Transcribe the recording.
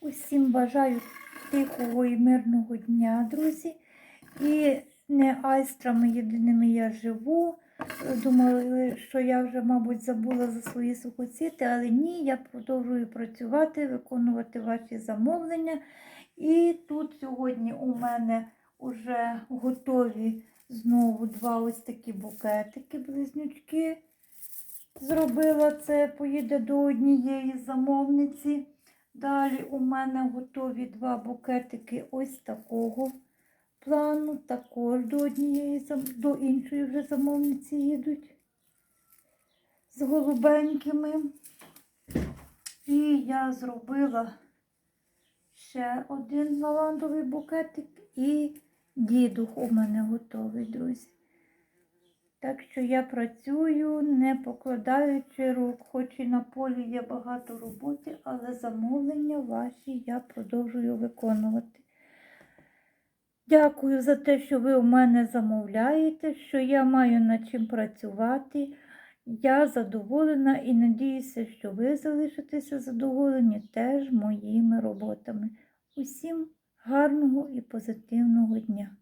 Усім бажаю тихого і мирного дня, друзі. І не айстрами єдиними я живу. Думали, що я вже, мабуть, забула за свої сухоціти, але ні, я продовжую працювати, виконувати ваші замовлення. І тут сьогодні у мене вже готові знову два ось такі букетики, близнючки. Зробила це, поїде до однієї замовниці. Далі у мене готові два букетики ось такого плану. Також до однієї до іншої вже замовниці їдуть з голубенькими. І я зробила ще один лавандовий букетик і дідух у мене готовий, друзі. Так що я працюю, не покладаючи рук, хоч і на полі є багато роботи, але замовлення ваші я продовжую виконувати. Дякую за те, що ви у мене замовляєте, що я маю над чим працювати. Я задоволена і надіюся, що ви залишитеся задоволені теж моїми роботами. Усім гарного і позитивного дня!